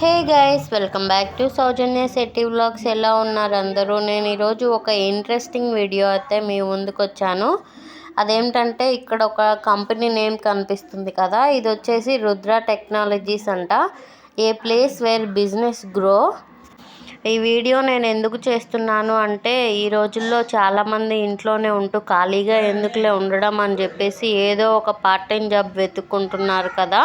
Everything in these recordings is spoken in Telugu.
Hey guys welcome back to Soujanya Shetty vlogs. ఎలా ఉన్నారు అందరూ? నేను ఈరోజు ఒక ఇంట్రెస్టింగ్ వీడియో అయితే మీ ముందుకు వచ్చాను అదేంటంటే ఇక్కడ ఒక కంపెనీ నేమ్ కనిపిస్తుంది కదా. ఇది వచ్చేసి రుద్ర టెక్నాలజీస్ అంట. A place where business grow ఈ వీడియో నేను ఎందుకు చేస్తున్నాను అంటే ఈ రోజుల్లో చాలామంది ఇంట్లోనే ఉంటూ ఖాళీగా ఎందుకులే ఉండడం అని చెప్పేసి ఏదో ఒక పార్ట్ టైం జాబ్ వెతుక్కుంటున్నారు కదా.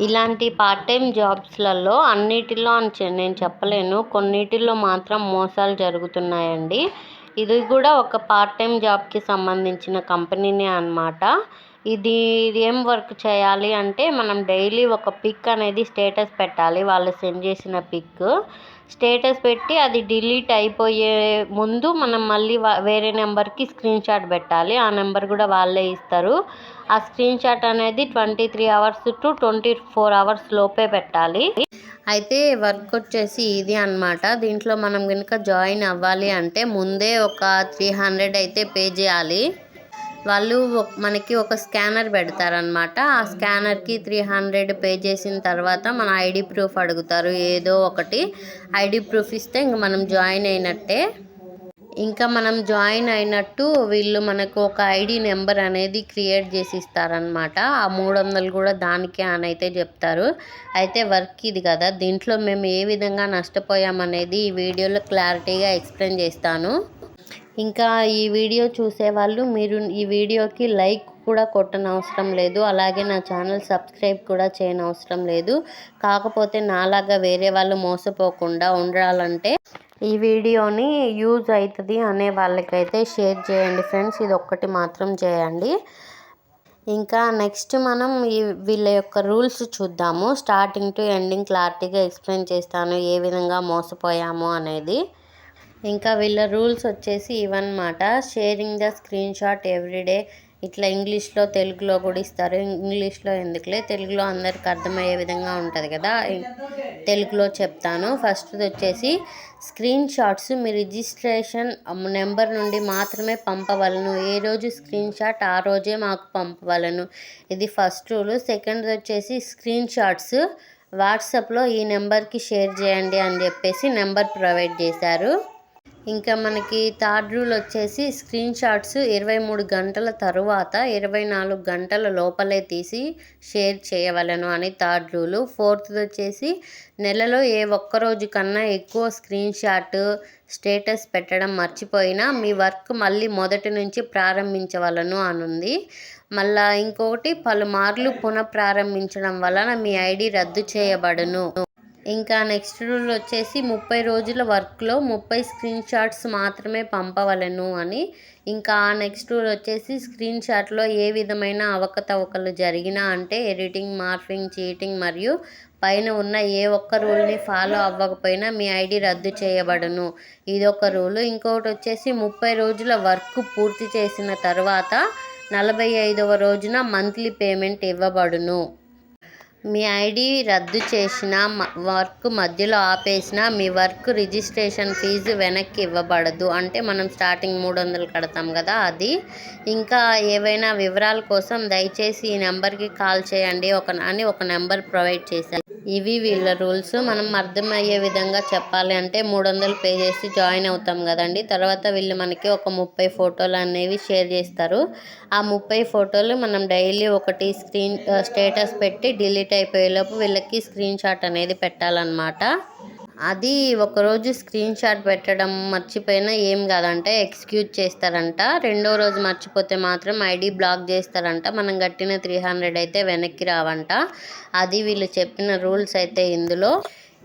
ఇలాంటి పార్ట్ టైం జాబ్స్లలో అన్నిటిలో అని నేను చెప్పలేను. కొన్నిటిల్లో మాత్రం మోసాలు జరుగుతున్నాయండి. ఇది కూడా ఒక పార్ట్ టైం జాబ్కి సంబంధించిన కంపెనీనే అనమాట ఇది ఏం వర్క్ చేయాలి అంటే మనం డైలీ ఒక పిక్ అనేది స్టేటస్ పెట్టాలి. వాళ్ళు సెండ్ చేసిన పిక్ స్టేటస్ పెట్టి అది డిలీట్ అయిపోయే ముందు మనం మళ్ళీ వేరే నెంబర్కి స్క్రీన్ షాట్ పెట్టాలి. ఆ నెంబర్ కూడా వాళ్ళే ఇస్తారు. ఆ స్క్రీన్ షాట్ అనేది twenty three hours to twenty four hours లోపే పెట్టాలి. అయితే వర్క్ వచ్చేసి ఇది అన్నమాట. దీంట్లో మనం కనుక జాయిన్ అవ్వాలి అంటే ముందే ఒక త్రీ హండ్రెడ్ అయితే పే చేయాలి. వాళ్ళు మనకి ఒక స్కానర్ పెడతారనమాట ఆ స్కానర్కి త్రీ హండ్రెడ్ పే చేసిన తర్వాత మన ఐడి ప్రూఫ్ అడుగుతారు. ఏదో ఒకటి ఐడి ప్రూఫ్ ఇస్తే ఇంక మనం జాయిన్ అయినట్టే. ఇంకా మనం జాయిన్ అయినట్టు వీళ్ళు మనకు ఒక ఐడి నెంబర్ అనేది క్రియేట్ చేసి ఇస్తారనమాట ఆ మూడు వందలు కూడా దానికే అని అయితే చెప్తారు. అయితే వర్క్ ఇది కదా దీంట్లో మేము ఏ విధంగా నష్టపోయామనేది ఈ వీడియోలో క్లారిటీగా ఎక్స్ప్లెయిన్ చేస్తాను. ఇంకా ఈ వీడియో చూసేవాళ్ళు మీరు ఈ వీడియోకి లైక్ కూడా కొట్టనవసరం లేదు అలాగే నా ఛానల్ సబ్స్క్రైబ్ కూడా చేయనవసరం లేదు. కాకపోతే నాలాగా వేరే వాళ్ళు మోసపోకుండా ఉండాలంటే ఈ వీడియోని యూజ్ అవుతుంది అనే వాళ్ళకైతే షేర్ చేయండి ఫ్రెండ్స్. ఇది ఒక్కటి మాత్రం చేయండి. ఇంకా నెక్స్ట్ మనం ఈ వీళ్ళ యొక్క రూల్స్ చూద్దాము. స్టార్టింగ్ టు ఎండింగ్ క్లారిటీగా ఎక్స్ప్లెయిన్ చేస్తాను ఏ విధంగా మోసపోయాము అనేది. ఇంకా వీళ్ళ రూల్స్ వచ్చేసి ఇవన్నమాట. Sharing the screen shot everyday ఇట్లా ఇంగ్లీష్లో తెలుగులో కూడా ఇస్తారు. ఇంగ్లీష్లో ఎందుకులే? తెలుగులో అందరికి అర్థమయ్యే విధంగా ఉంటుంది కదా. తెలుగులో చెప్తాను. ఫస్ట్ వచ్చేసి స్క్రీన్ షాట్స్. మీ రిజిస్ట్రేషన్ నెంబర్ నుండి మాత్రమే పంపవలను. ఏ రోజు స్క్రీన్ షాట్ ఆ రోజే మాకు పంపవలను. ఇది ఫస్ట్ రూల్. సెకండ్ వచ్చేసి స్క్రీన్ షాట్స్. వాట్సాప్లో ఈ నెంబర్కి షేర్ చేయండి అని చెప్పేసి నెంబర్ ప్రొవైడ్ చేశారు. ఇంకా మనకి థర్డ్ రూల్ వచ్చేసి స్క్రీన్ షాట్స్ ఇరవై మూడు గంటల తరువాత ఇరవై నాలుగు గంటల లోపలే తీసి షేర్ చేయవలను అని థర్డ్ రూలు. ఫోర్త్ది వచ్చేసి నెలలో ఏ ఒక్కరోజు కన్నా ఎక్కువ స్క్రీన్ షాట్ స్టేటస్ పెట్టడం మర్చిపోయినా మీ వర్క్ మళ్ళీ మొదటి నుంచి ప్రారంభించవలను అనుంది. మళ్ళా ఇంకొకటి పలుమార్లు పునఃప్రారంభించడం వలన మీ ఐడి రద్దు చేయబడును. ఇంకా నెక్స్ట్ రూల్ వచ్చేసి ముప్పై రోజుల వర్క్లో ముప్పై స్క్రీన్ షాట్స్ మాత్రమే పంపవలను అని. ఇంకా నెక్స్ట్ రూల్ వచ్చేసి స్క్రీన్ షాట్లో ఏ విధమైన అవకతవకలు జరిగినా అంటే ఎడిటింగ్ మార్ఫింగ్ చీటింగ్ మరియు పైన ఉన్న ఏ ఒక్క రూల్ని ఫాలో అవ్వకపోయినా మీ ఐడి రద్దు చేయబడును. ఇదొక రూలు. ఇంకొకటి వచ్చేసి ముప్పై రోజుల వర్క్ పూర్తి చేసిన తర్వాత నలభై ఐదవ రోజున మంత్లీ పేమెంట్ ఇవ్వబడును. మీ ఐడి రద్దు చేసిన వర్క్ మధ్యలో ఆపేసిన మీ వర్క్ రిజిస్ట్రేషన్ ఫీజు వెనక్కి ఇవ్వబడదు. అంటే మనం స్టార్టింగ్ మూడు వందలు కడతాం కదా అది. ఇంకా ఏవైనా వివరాల కోసం దయచేసి ఈ నెంబర్కి కాల్ చేయండి. ఒక అని ఒక నెంబర్ ప్రొవైడ్ చేశారు. ఇవి వీళ్ళ రూల్స్. మనం అర్థమయ్యే విధంగా చెప్పాలి అంటే మూడు వందలు పే చేసి జాయిన్ అవుతాం కదండి. తర్వాత వీళ్ళు మనకి ఒక ముప్పై ఫోటోలు అనేవి షేర్ చేస్తారు. ఆ ముప్పై ఫోటోలు మనం డైలీ ఒకటి స్క్రీన్ స్టేటస్ పెట్టి డిలీట్ అయిపోయేలోపు వీళ్ళకి స్క్రీన్ షాట్ అనేది పెట్టాలన్నమాట. అది ఒకరోజు స్క్రీన్ షాట్ పెట్టడం మర్చిపోయినా ఏం కాదంటే ఎక్స్క్యూజ్ చేస్తారంట. రెండో రోజు మర్చిపోతే మాత్రం ఐడి బ్లాక్ చేస్తారంట. మనం కట్టిన త్రీ హండ్రెడ్ అయితే వెనక్కి రావంట. అది వీళ్ళు చెప్పిన రూల్స్ అయితే ఇందులో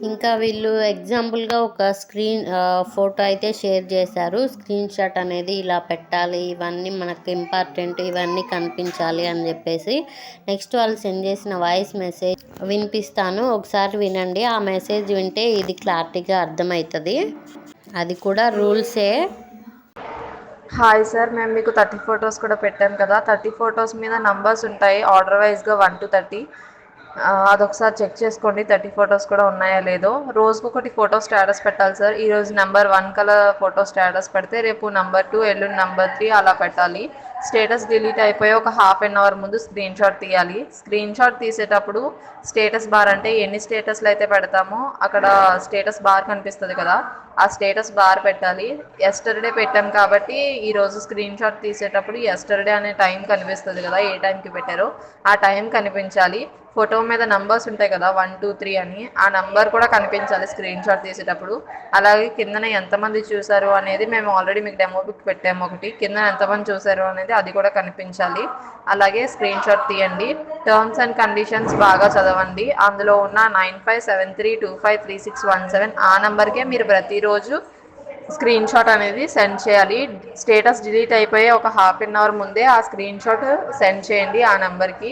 ఇంకా వీళ్ళు ఎగ్జాంపుల్గా ఒక స్క్రీన్ ఫోటో అయితే షేర్ చేశారు. స్క్రీన్ షాట్ అనేది ఇలా పెట్టాలి ఇవన్నీ మనకు ఇంపార్టెంట్ ఇవన్నీ కనిపించాలి అని చెప్పేసి నెక్స్ట్ వాళ్ళు సెండ్ చేసిన వాయిస్ మెసేజ్ వినిపిస్తాను. ఒకసారి వినండి ఆ మెసేజ్ వింటే ఇది క్లారిటీగా అర్థమవుతుంది. అది కూడా రూల్సే హాయ్ సార్ మేము మీకు థర్టీ ఫొటోస్ కూడా పెట్టాం కదా. థర్టీ ఫొటోస్ మీద నంబర్స్ ఉంటాయి ఆర్డర్ వైజ్గా వన్ టు థర్టీ అదొకసారి చెక్ చేసుకోండి. థర్టీ ఫొటోస్ కూడా ఉన్నాయా లేదో. రోజుకు ఒకటి ఫోటో స్టేటస్ పెట్టాలి సార్. ఈరోజు నెంబర్ వన్ కల ఫోటో స్టేటస్ పెడితే రేపు నెంబర్ టూ ఎల్లుండి నెంబర్ త్రీ అలా పెట్టాలి. స్టేటస్ డిలీట్ అయిపోయి ఒక హాఫ్ అన్ అవర్ ముందు స్క్రీన్ షాట్ తీయాలి. స్క్రీన్ షాట్ తీసేటప్పుడు స్టేటస్ బార్ అంటే ఎన్ని స్టేటస్లు అయితే పెడతామో అక్కడ స్టేటస్ బార్ కనిపిస్తుంది కదా ఆ స్టేటస్ బార్ పెట్టాలి. ఎస్టర్డే పెట్టాం కాబట్టి ఈరోజు స్క్రీన్ షాట్ తీసేటప్పుడు ఎస్టర్డే అనే టైం కనిపిస్తుంది కదా ఏ టైంకి పెట్టారో ఆ టైం కనిపించాలి. ఫోటో మీద నంబర్స్ ఉంటాయి కదా వన్ టూ త్రీ అని ఆ నంబర్ కూడా కనిపించాలి స్క్రీన్ షాట్ తీసేటప్పుడు. అలాగే కిందన ఎంతమంది చూసారు అనేది మేము ఆల్రెడీ మీకు డెమో బుక్ పెట్టాము ఒకటి. కింద ఎంతమంది చూసారు అనేది అది కూడా కనిపించాలి. అలాగే స్క్రీన్ షాట్ తీయండి. టర్మ్స్ అండ్ కండిషన్స్ బాగా చదవండి. అందులో ఉన్న nine five seven three two five three six one seven ఆ నెంబర్కే మీరు ప్రతిరోజు స్క్రీన్ షాట్ అనేది సెండ్ చేయాలి. స్టేటస్ డిలీట్ అయిపోయే ఒక హాఫ్ అన్ అవర్ ముందే ఆ స్క్రీన్ షాట్ సెండ్ చేయండి ఆ నెంబర్కి.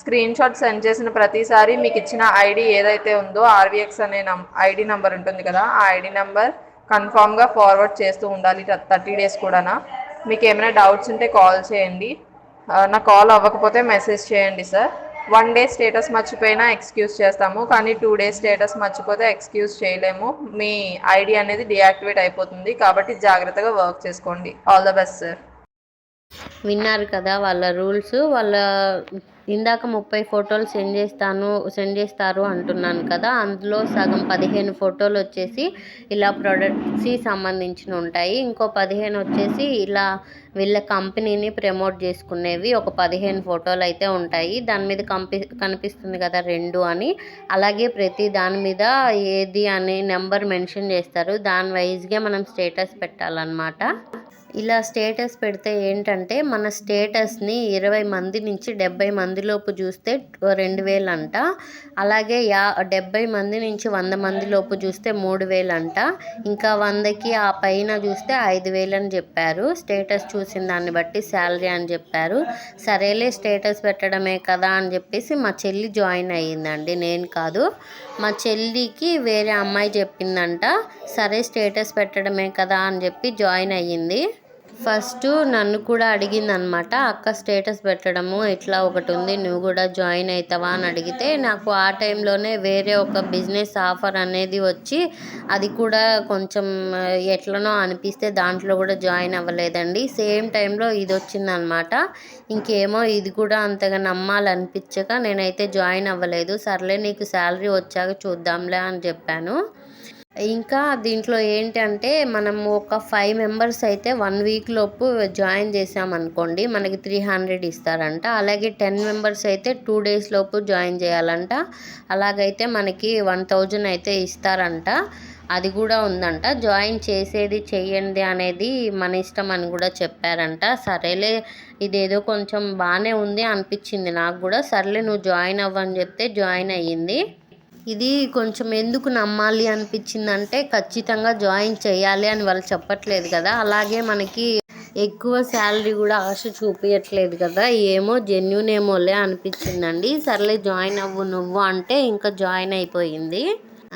స్క్రీన్ షాట్ సెండ్ చేసిన ప్రతిసారి మీకు ఇచ్చిన ఐడి ఏదైతే ఉందో ఆర్వీఎక్స్ అనే నం ఐడి నెంబర్ ఉంటుంది కదా ఆ ఐడి నెంబర్ కన్ఫామ్గా ఫార్వర్డ్ చేస్తూ ఉండాలి థర్టీ డేస్ కూడానా. మీకు ఏమైనా డౌట్స్ ఉంటే కాల్ చేయండి. నా కాల్ అవ్వకపోతే మెసేజ్ చేయండి సార్ వన్ డే స్టేటస్ మర్చిపోయినా ఎక్స్క్యూజ్ చేస్తాము కానీ టూ డేస్ స్టేటస్ మర్చిపోతే ఎక్స్క్యూజ్ చేయలేము. మీ ఐడి అనేది డియాక్టివేట్ అయిపోతుంది కాబట్టి జాగ్రత్తగా వర్క్ చేసుకోండి. ఆల్ ద బెస్ట్ సార్ విన్నారు కదా వాళ్ళ రూల్స్. వాళ్ళ ఇందాక ముప్పై ఫోటోలు సెండ్ చేస్తాను సెండ్ చేస్తారు అంటున్నాను కదా. అందులో సగం పదిహేను ఫోటోలు వచ్చేసి ఇలా ప్రొడక్ట్స్కి సంబంధించిన ఉంటాయి. ఇంకో పదిహేను వచ్చేసి ఇలా వీళ్ళ కంపెనీని ప్రమోట్ చేసుకునేవి ఒక పదిహేను ఫోటోలు అయితే ఉంటాయి. దాని మీద కంపి కనిపిస్తుంది కదా రెండు అని. అలాగే ప్రతి దాని మీద ఏది అనే నెంబర్ మెన్షన్ చేస్తారు. దాని వైజ్గా మనం స్టేటస్ పెట్టాలన్నమాట. ఇలా స్టేటస్ పెడితే ఏంటంటే మన స్టేటస్ని ఇరవై మంది నుంచి డెబ్బై మందిలోపు చూస్తే రెండు వేలు అంట అలాగే యా డెబ్బై మంది నుంచి వంద మంది లోపు చూస్తే మూడు వేలు అంట ఇంకా వందకి ఆ పైన చూస్తే ఐదు వేలు అని చెప్పారు. స్టేటస్ చూసిన దాన్ని బట్టి శాలరీ అని చెప్పారు. సరేలే స్టేటస్ పెట్టడమే కదా అని చెప్పేసి మా చెల్లి జాయిన్ అయ్యిందండి. నేను కాదు మా చెల్లికి వేరే అమ్మాయి చెప్పిందంట. సరే స్టేటస్ పెట్టడమే కదా అని చెప్పి జాయిన్ అయ్యింది. ఫస్ట్ నన్ను కూడా అడిగింది అనమాట అక్క స్టేటస్ పెట్టడము ఇట్లా ఒకటి ఉంది నువ్వు కూడా జాయిన్ అవుతావా అని అడిగితే నాకు ఆ టైంలోనే వేరే ఒక బిజినెస్ ఆఫర్ అనేది వచ్చి అది కూడా కొంచెం ఎట్లనో అనిపిస్తే దాంట్లో కూడా జాయిన్ అవ్వలేదండి. సేమ్ టైంలో ఇది వచ్చిందనమాట. ఇంకేమో ఇది కూడా అంతగా నమ్మాలనిపించక నేనైతే జాయిన్ అవ్వలేదు. సర్లే నీకు శాలరీ వచ్చాక చూద్దాంలే అని చెప్పాను. ఇంకా దీంట్లో ఏంటంటే మనం ఒక ఫైవ్ మెంబర్స్ అయితే వన్ వీక్ లోపు జాయిన్ చేసామనుకోండి మనకి త్రీ హండ్రెడ్ ఇస్తారంట. అలాగే టెన్ మెంబర్స్ అయితే టూ డేస్ లోపు జాయిన్ చేయాలంట. అలాగైతే మనకి వన్ థౌజండ్ అయితే ఇస్తారంట. అది కూడా ఉందంట. జాయిన్ చేసేది చెయ్యండి అనేది మన ఇష్టం అని కూడా చెప్పారంట. సరేలే ఇదేదో కొంచెం బాగానే ఉంది అనిపించింది నాకు కూడా. సర్లే నువ్వు జాయిన్ అవ్వని చెప్తే జాయిన్ అయ్యింది. ఇది కొంచెం ఎందుకు నమ్మాలి అనిపించిందంటే ఖచ్చితంగా జాయిన్ చేయాలి అని వాళ్ళు చెప్పట్లేదు కదా. అలాగే మనకి ఎక్కువ శాలరీ కూడా ఆశ చూపించట్లేదు కదా. ఏమో జెన్యున్ ఏమోలే అనిపించిందండి. సర్లే జాయిన్ అవ్వు నువ్వు అంటే ఇంకా జాయిన్ అయిపోయింది.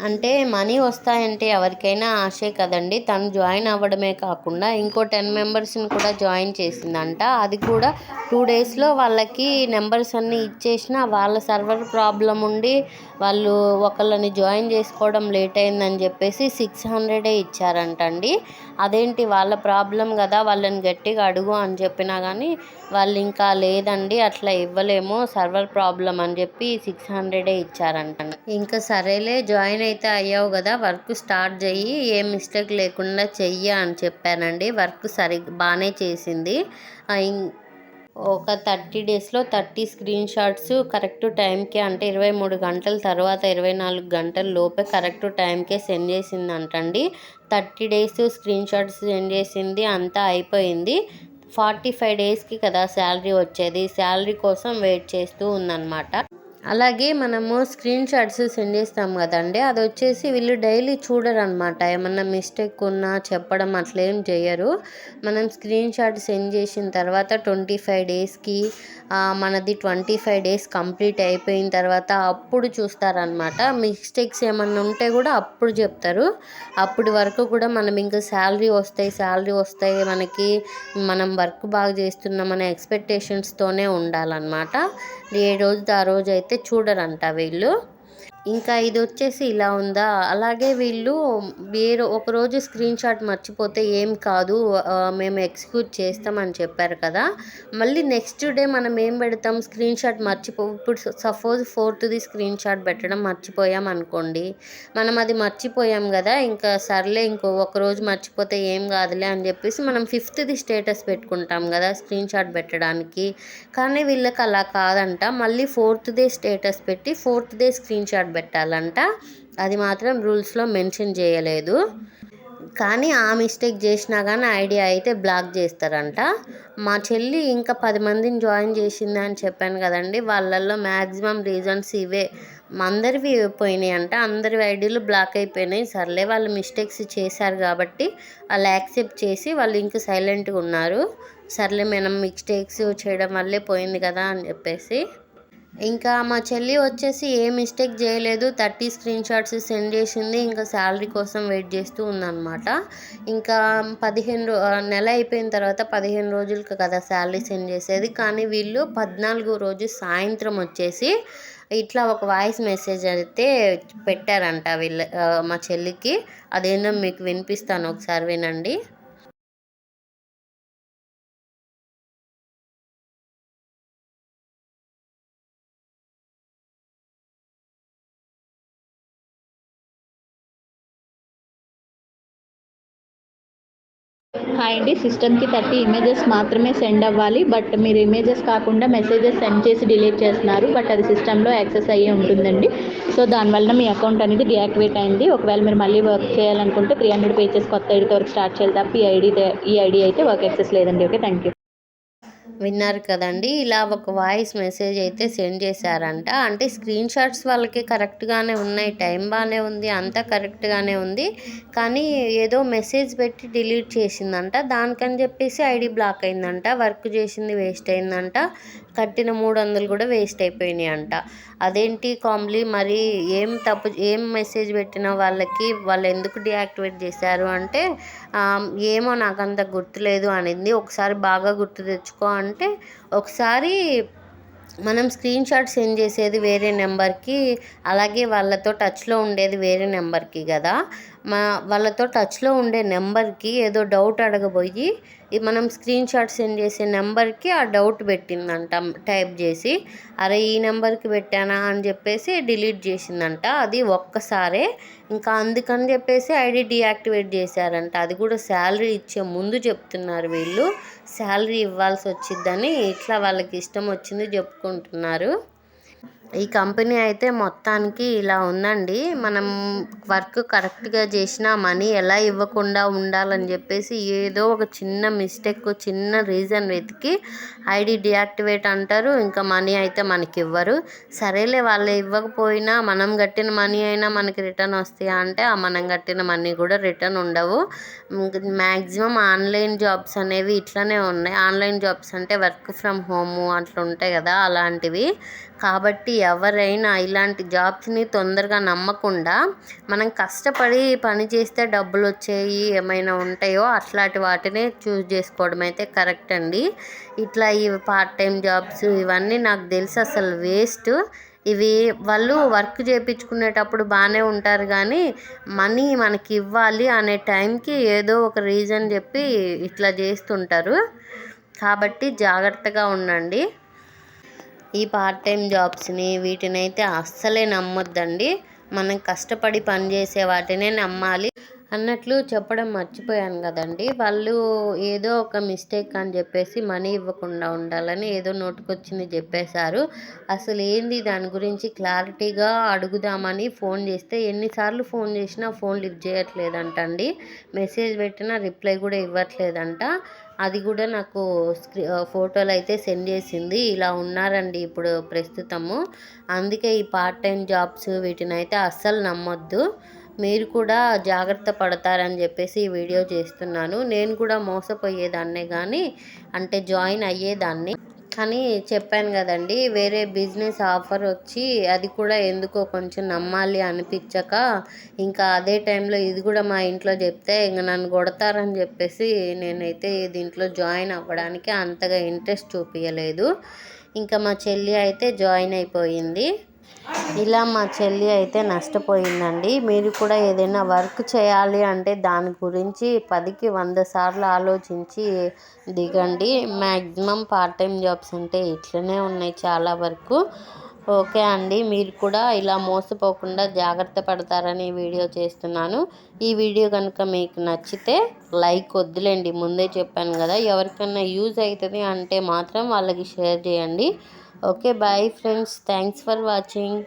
అంటే మనీ వస్తాయంటే ఎవరికైనా ఆశే కదండి. తను జాయిన్ అవ్వడమే కాకుండా ఇంకో టెన్ మెంబర్స్ని కూడా జాయిన్ చేసిందంట. అది కూడా టూ డేస్లో వాళ్ళకి నెంబర్స్ అన్నీ ఇచ్చేసిన వాళ్ళ సర్వర్ ప్రాబ్లం ఉండి వాళ్ళు ఒకళ్ళని జాయిన్ చేసుకోవడం లేట్ అయిందని చెప్పేసి సిక్స్ హండ్రెడే ఇచ్చారంటండి. అదేంటి వాళ్ళ ప్రాబ్లం కదా వాళ్ళని గట్టిగా అడుగు అని చెప్పినా కానీ వాళ్ళు ఇంకా లేదండి అట్లా ఇవ్వలేము సర్వర్ ప్రాబ్లం అని చెప్పి సిక్స్ హండ్రెడే ఇచ్చారంట ఇంకా సరేలే జాయిన్ అయితే అయ్యావు కదా వర్క్ స్టార్ట్ చెయ్యి ఏ మిస్టేక్ లేకుండా చెయ్యి అని చెప్పానండి. వర్క్ సరి బాగానే చేసింది. ఇం- ఒక థర్టీ డేస్లో థర్టీ స్క్రీన్ షాట్స్ కరెక్ట్ టైంకి అంటే ఇరవై మూడు గంటల తర్వాత ఇరవై నాలుగు గంటల లోపే కరెక్ట్ టైంకే సెండ్ చేసింది అంటండి thirty days screen shots send చేసింది అంతా అయిపోయింది. ఫార్టీ ఫైవ్ డేస్కి కదా శాలరీ వచ్చేది. శాలరీ కోసం వెయిట్ చేస్తూ ఉందన్నమాట. అలాగే మనము స్క్రీన్ షాట్స్ సెండ్ చేస్తాం కదండి. అది వచ్చేసి వీళ్ళు డైలీ చూడరు అనమాట ఏమన్నా మిస్టేక్ ఉన్నా చెప్పడం అట్లేం ఏం చేయరు. మనం స్క్రీన్ షాట్ సెండ్ చేసిన తర్వాత ట్వంటీ ఫైవ్ డేస్కి మనది ట్వంటీ ఫైవ్ డేస్ కంప్లీట్ అయిపోయిన తర్వాత అప్పుడు చూస్తారనమాట. మిస్టేక్స్ ఏమన్నా ఉంటే కూడా అప్పుడు చెప్తారు. అప్పటి వరకు కూడా మనం ఇంకా శాలరీ వస్తాయి శాలరీ వస్తాయి. మనకి మనం వర్క్ బాగా చేస్తున్నామనే ఎక్స్పెక్టేషన్స్తోనే ఉండాలన్నమాట ఏ రోజు ఆ రోజు అయితే చూడరంట వీళ్ళు. ఇంకా ఇది వచ్చేసి ఇలా ఉందా? అలాగే వీళ్ళు వేరే ఒకరోజు స్క్రీన్ షాట్ మర్చిపోతే ఏం కాదు మేము ఎగ్జిక్యూట్ చేస్తామని చెప్పారు కదా. మళ్ళీ నెక్స్ట్ డే మనం ఏం పెడతాం? స్క్రీన్ షాట్ మర్చిపో ఇప్పుడు సపోజ్ ఫోర్త్ది స్క్రీన్ షాట్ పెట్టడం మర్చిపోయాం అనుకోండి. మనం అది మర్చిపోయాం కదా ఇంకా సర్లే ఇంకో ఒక రోజు మర్చిపోతే ఏం కాదులే అని చెప్పేసి మనం ఫిఫ్త్ది స్టేటస్ పెట్టుకుంటాం కదా స్క్రీన్ షాట్ పెట్టడానికి. కానీ వీళ్ళకి అలా కాదంట. మళ్ళీ ఫోర్త్ డే స్టేటస్ పెట్టి ఫోర్త్ డే స్క్రీన్ షాట్ పెట్టాలంట. అది మాత్రం రూల్స్లో మెన్షన్ చేయలేదు. కానీ ఆ మిస్టేక్ చేసినా కానీ ఐడియా అయితే బ్లాక్ చేస్తారంట. మా చెల్లి ఇంకా పది మందిని జాయిన్ చేసింది అని చెప్పాను కదండి. వాళ్ళల్లో మ్యాక్సిమం రీజన్స్ ఇవే. అందరివి పోయినాయి అంట అందరి ఐడీలు బ్లాక్ అయిపోయినాయి. సర్లే వాళ్ళు మిస్టేక్స్ చేశారు కాబట్టి వాళ్ళు యాక్సెప్ట్ చేసి వాళ్ళు ఇంకా సైలెంట్గా ఉన్నారు. సర్లే మనం మిస్టేక్స్ చేయడం వల్లే పోయింది కదా అని చెప్పేసి ఇంకా మా చెల్లి వచ్చేసి ఏ మిస్టేక్ చేయలేదు. థర్టీ స్క్రీన్ షాట్స్ సెండ్ చేసింది. ఇంకా శాలరీ కోసం వెయిట్ చేస్తూ ఉందన్నమాట. ఇంకా పదిహేను రో నెల అయిపోయిన తర్వాత పదిహేను రోజులకు కదా శాలరీ సెండ్ చేసేది. కానీ వీళ్ళు పద్నాలుగు రోజు సాయంత్రం వచ్చేసి ఇట్లా ఒక వాయిస్ మెసేజ్ అయితే పెట్టారంట వీళ్ళ మా చెల్లికి. అదేందో మీకు వినిపిస్తాను. ఒకసారి వినండి. హాయ్ అండి సిస్టమ్కి థర్టీ ఇమేజెస్ మాత్రమే సెండ్ అవ్వాలి. బట్ మీరు ఇమేజెస్ కాకుండా మెసేజెస్ సెండ్ చేసి డిలీట్ చేస్తున్నారు. బట్ అది సిస్టంలో యాక్సెస్ అయ్యే ఉంటుందండి. సో దానివల్ల మీ అకౌంట్ అనేది డియాక్టివేట్ అయింది. ఒకవేళ మీరు మళ్ళీ వర్క్ చేయాలనుకుంటే త్రీ హండ్రెడ్ పేజెస్ కొత్త ఐడితో వరకు స్టార్ట్ చేయాలి తప్ప ఈ ఐడి ఈ ఐడి అయితే వర్క్ యాక్సెస్ లేదండి. ఓకే థ్యాంక్ యూ విన్నారు కదండి. ఇలా ఒక వాయిస్ మెసేజ్ అయితే సెండ్ చేశారంట. అంటే స్క్రీన్ షాట్స్ వాళ్ళకి కరెక్ట్గానే ఉన్నాయి. టైం బాగానే ఉంది. అంతా కరెక్ట్గానే ఉంది. కానీ ఏదో మెసేజ్ పెట్టి డిలీట్ చేసిందంట. దానికని చెప్పేసి ఐడి బ్లాక్ అయిందంట. వర్క్ చేసింది వేస్ట్ అయిందంట. కట్టిన మూడు వందలు కూడా వేస్ట్ అయిపోయినాయి అంట అదేంటి కాంబ్లీ మరి ఏం తప్పు ఏం మెసేజ్ పెట్టిన వాళ్ళకి వాళ్ళు ఎందుకు డియాక్టివేట్ చేశారు? అంటే ఏమో నాకు అంత గుర్తులేదు అనింది. ఒకసారి బాగా గుర్తు తెచ్చుకో అంటే అంటే ఒకసారి మనం స్క్రీన్ షాట్ సెండ్ చేసేది వేరే నెంబర్కి అలాగే వాళ్ళతో టచ్లో ఉండేది వేరే నెంబర్కి కదా. మా వాళ్ళతో టచ్లో ఉండే నెంబర్కి ఏదో డౌట్ అడగబోయి మనం స్క్రీన్ షాట్ సెండ్ చేసే నెంబర్కి ఆ డౌట్ పెట్టిందంట టైప్ చేసి అరే ఈ నెంబర్కి పెట్టానా అని చెప్పేసి డిలీట్ చేసిందంట. అది ఒక్కసారే ఇంకా అందుకని చెప్పేసి ఐడి డియాక్టివేట్ చేశారంట. అది కూడా శాలరీ ఇచ్చే ముందు చెప్తున్నారు వీళ్ళు. శాలరీ ఇవ్వాల్సి వచ్చిద్దని ఇట్లా వాళ్ళకి ఇష్టం వచ్చింది చెప్పుకుంటున్నారు. ఈ కంపెనీ అయితే మొత్తానికి ఇలా ఉందండి. మనం వర్క్ కరెక్ట్గా చేసిన మనీ ఎలా ఇవ్వకుండా ఉండాలని చెప్పేసి ఏదో ఒక చిన్న మిస్టేక్ చిన్న రీజన్ వెతికి ఐడి డియాక్టివేట్ అంటారు. ఇంకా మనీ అయితే మనకి ఇవ్వరు సరేలే వాళ్ళు ఇవ్వకపోయినా మనం కట్టిన మనీ అయినా మనకి రిటర్న్ వస్తాయా అంటే ఆ మనం కట్టిన మనీ కూడా రిటర్న్ ఉండవు. మ్యాక్సిమం ఆన్లైన్ జాబ్స్ అనేవి ఇట్లనే ఉన్నాయి. ఆన్లైన్ జాబ్స్ అంటే వర్క్ ఫ్రమ్ హోమ్ అట్లా ఉంటాయి కదా అలాంటివి. కాబట్టి ఎవరైనా ఇలాంటి జాబ్స్ని తొందరగా నమ్మకుండా మనం కష్టపడి పని చేస్తే డబ్బులు వచ్చేవి ఏమైనా ఉంటాయో అట్లాంటి వాటినే చూస్ చేసుకోవడం అయితే కరెక్ట్ అండి. ఇట్లా ఈ పార్ట్ టైం జాబ్స్ ఇవన్నీ నాకు తెలిసి అసలు వేస్ట్. ఇవి వాళ్ళు వర్క్ చేయించుకునేటప్పుడు బాగానే ఉంటారు కానీ మనీ మనకి ఇవ్వాలి అనే టైంకి ఏదో ఒక రీజన్ చెప్పి ఇట్లా చేస్తుంటారు. కాబట్టి జాగ్రత్తగా ఉండండి. ఈ పార్ట్ టైం జాబ్స్ని వీటిని అయితే అస్సలే నమ్మొద్దండి. మనం కష్టపడి పని చేసే వాటినే నమ్మాలి. అన్నట్లు చెప్పడం మర్చిపోయాను కదండి. వాళ్ళు ఏదో ఒక మిస్టేక్ అని చెప్పేసి మనీ ఇవ్వకుండా ఉండాలని ఏదో నోటుకొచ్చింది చెప్పేశారు. అసలు ఏంది దాని గురించి క్లారిటీగా అడుగుదామని ఫోన్ చేస్తే ఎన్నిసార్లు ఫోన్ చేసినా ఫోన్ లిఫ్ట్ చేయట్లేదంటండి. మెసేజ్ పెట్టినా రిప్లై కూడా ఇవ్వట్లేదంట. అది కూడా నాకు స్క్రీ ఫోటోలు అయితే సెండ్ చేసింది. ఇలా ఉన్నారండి ఇప్పుడు ప్రస్తుతము. అందుకే ఈ పార్ట్ టైం జాబ్స్ వీటిని అయితే అస్సలు నమ్మొద్దు. మీరు కూడా జాగ్రత్త పడతారని చెప్పేసి ఈ వీడియో చేస్తున్నాను. నేను కూడా మోసపోయేదాన్నే కానీ అంటే జాయిన్ అయ్యేదాన్ని. కానీ చెప్పాను కదండి వేరే బిజినెస్ ఆఫర్ వచ్చి అది కూడా ఎందుకో కొంచెం నమ్మాలి అనిపించక ఇంకా అదే టైంలో ఇది కూడా మా ఇంట్లో చెప్తే ఇంకా నన్ను కొడతారని చెప్పేసి నేనైతే దీంట్లో జాయిన్ అవ్వడానికి అంతగా ఇంట్రెస్ట్ చూపించలేదు ఇంకా మా చెల్లి అయితే జాయిన్ అయిపోయింది. ఇలా మా చెల్లి అయితే నష్టపోయిందండి. మీరు కూడా ఏదైనా వర్క్ చేయాలి అంటే దాని గురించి పదికి వంద సార్లు ఆలోచించి దిగండి. మ్యాక్సిమం పార్ట్ టైం జాబ్స్ అంటే ఇట్లనే ఉన్నాయి చాలా వరకు. ఓకే అండి మీరు కూడా ఇలా మోసపోకుండా జాగ్రత్త పడతారని వీడియో చేస్తున్నాను. ఈ వీడియో కనుక మీకు నచ్చితే లైక్ వద్దులేండి. ముందే చెప్పాను కదా ఎవరికైనా యూజ్ అవుతుంది అంటే మాత్రం వాళ్ళకి షేర్ చేయండి. Okay bye friends thanks for watching